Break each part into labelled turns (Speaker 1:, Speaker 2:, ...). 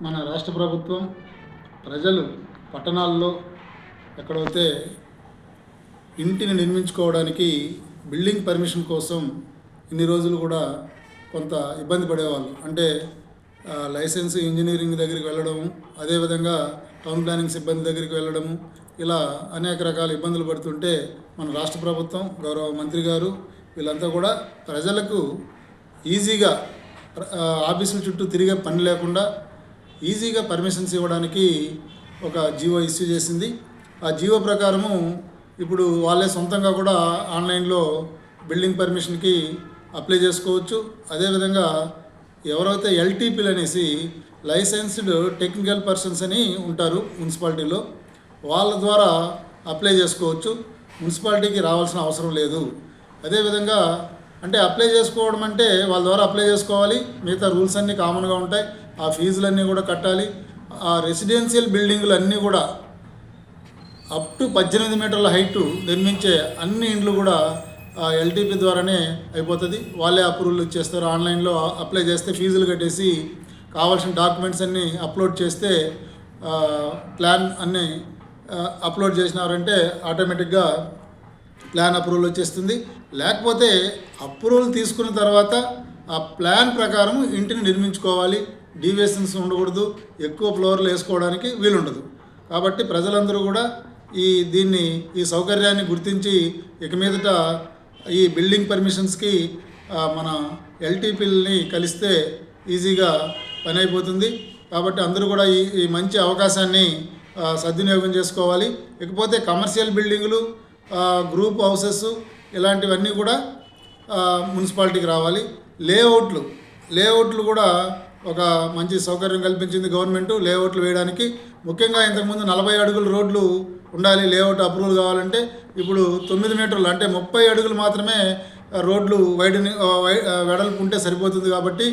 Speaker 1: మన రాష్ట్ర ప్రభుత్వం ప్రజలు పట్టణాల్లో ఎక్కడైతే ఇంటిని నిర్మించుకోవడానికి బిల్డింగ్ పర్మిషన్ కోసం ఇన్ని రోజులు కూడా కొంత ఇబ్బంది పడేవాళ్ళు. అంటే లైసెన్స్ ఇంజనీరింగ్ దగ్గరికి వెళ్ళడము అదేవిధంగా టౌన్ ప్లానింగ్ సిబ్బంది దగ్గరికి వెళ్ళడము ఇలా అనేక రకాల ఇబ్బందులు పడుతుంటే మన రాష్ట్ర ప్రభుత్వం గౌరవ మంత్రి గారు వీళ్ళంతా కూడా ప్రజలకు ఈజీగా ఆఫీసుల చుట్టూ తిరిగే పని లేకుండా ఈజీగా పర్మిషన్స్ ఇవ్వడానికి ఒక జీవో ఇష్యూ చేసింది. ఆ జీవో ప్రకారము ఇప్పుడు వాళ్ళే సొంతంగా కూడా ఆన్లైన్లో బిల్డింగ్ పర్మిషన్కి అప్లై చేసుకోవచ్చు. అదేవిధంగా ఎవరైతే ఎల్టీపీలు అనేసి లైసెన్స్డ్ టెక్నికల్ పర్సన్స్ అని ఉంటారు మున్సిపాలిటీలో వాళ్ళ ద్వారా అప్లై చేసుకోవచ్చు. మున్సిపాలిటీకి రావాల్సిన అవసరం లేదు. అదేవిధంగా అంటే అప్లై చేసుకోవడం అంటే వాళ్ళ ద్వారా అప్లై చేసుకోవాలి. మిగతా రూల్స్ అన్నీ కామన్గా ఉంటాయి. ఆ ఫీజులన్నీ కూడా కట్టాలి. ఆ రెసిడెన్షియల్ బిల్డింగ్లు అన్నీ కూడా అప్ టు పద్దెనిమిది మీటర్ల హైట్ నిర్మించే అన్ని ఇండ్లు కూడా ఎల్టీపీ ద్వారానే అయిపోతుంది. వాళ్ళే అప్రూవల్ ఇచ్చేస్తారు. ఆన్లైన్లో అప్లై చేస్తే ఫీజులు కట్టేసి కావాల్సిన డాక్యుమెంట్స్ అన్నీ అప్లోడ్ చేస్తే ప్లాన్ అన్నీ అప్లోడ్ చేసినారంటే ఆటోమేటిక్గా ప్లాన్ అప్రూవల్ వచ్చేస్తుంది. లేకపోతే అప్రూవల్ తీసుకున్న తర్వాత ఆ ప్లాన్ ప్రకారం ఇంటిని నిర్మించుకోవాలి. డీవియేషన్స్ ఉండకూడదు. ఎక్కువ ఫ్లోర్లు వేసుకోవడానికి వీలుండదు. కాబట్టి ప్రజలందరూ కూడా ఈ దీన్ని ఈ సౌకర్యాన్ని గుర్తించి ఇక మీదట ఈ బిల్డింగ్ పర్మిషన్స్కి మన ఎల్టీపీల్ని కలిస్తే ఈజీగా పని అయిపోతుంది. కాబట్టి అందరూ కూడా ఈ మంచి అవకాశాన్ని సద్వినియోగం చేసుకోవాలి. ఇకపోతే కమర్షియల్ బిల్డింగులు గ్రూప్ హౌసెస్ ఇలాంటివన్నీ కూడా మున్సిపాలిటీకి రావాలి. లేఅవుట్లు లేఅవుట్లు కూడా ఒక మంచి సౌకర్యం కల్పించింది గవర్నమెంట్. లేఅవుట్లు వేయడానికి ముఖ్యంగా ఇంతకుముందు నలభై అడుగుల రోడ్లు ఉండాలి లేఅవుట్ అప్రూవల్ కావాలంటే ఇప్పుడు తొమ్మిది మీటర్లు అంటే ముప్పై అడుగులు మాత్రమే రోడ్లు వైడ్ని వై- వెడల్పు ఉంటే సరిపోతుంది కాబట్టి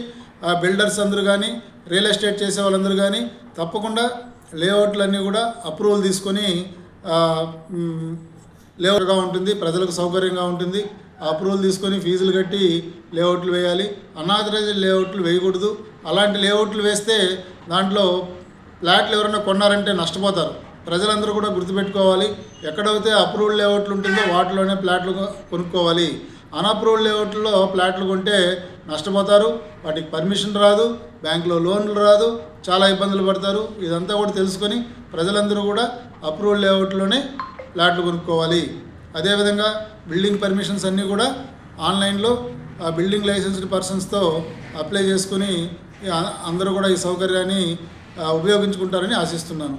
Speaker 1: ఆ బిల్డర్స్ అందరూ కానీ రియల్ ఎస్టేట్ చేసే వాళ్ళందరూ కానీ తప్పకుండా లేఅవుట్లన్నీ కూడా అప్రూవల్ తీసుకొని లేఅవుట్గా ఉంటుంది ప్రజలకు సౌకర్యంగా ఉంటుంది. అప్రూవల్ తీసుకొని ఫీజులు కట్టి లేఅవుట్లు వేయాలి. అనాథరైజ్డ్ లేఅవుట్లు వేయకూడదు. అలాంటి లేఅవుట్లు వేస్తే దాంట్లో ఫ్లాట్లు ఎవరైనా కొన్నారంటే నష్టపోతారు. ప్రజలందరూ కూడా గుర్తుపెట్టుకోవాలి. ఎక్కడైతే అప్రూవ్డ్ లేఅవుట్లు ఉంటుందో వాటిలోనే ఫ్లాట్లు కొనుక్కోవాలి. అన్అప్రూవ్డ్ లేఅవుట్లో ఫ్లాట్లు కొంటే నష్టపోతారు. వాటికి పర్మిషన్ రాదు. బ్యాంకులో లోన్లు రాదు. చాలా ఇబ్బందులు పడతారు. ఇదంతా కూడా తెలుసుకొని ప్రజలందరూ కూడా అప్రూవ్డ్ లేఅవుట్లోనే ఫ్లాట్లు కొనుక్కోవాలి. అదేవిధంగా బిల్డింగ్ పర్మిషన్స్ అన్నీ కూడా ఆన్లైన్లో ఆ బిల్డింగ్ లైసెన్స్డ్ పర్సన్స్తో అప్లై చేసుకుని అందరూ కూడా ఈ సౌకర్యాన్ని ఉపయోగించుకుంటారని ఆశిస్తున్నాను.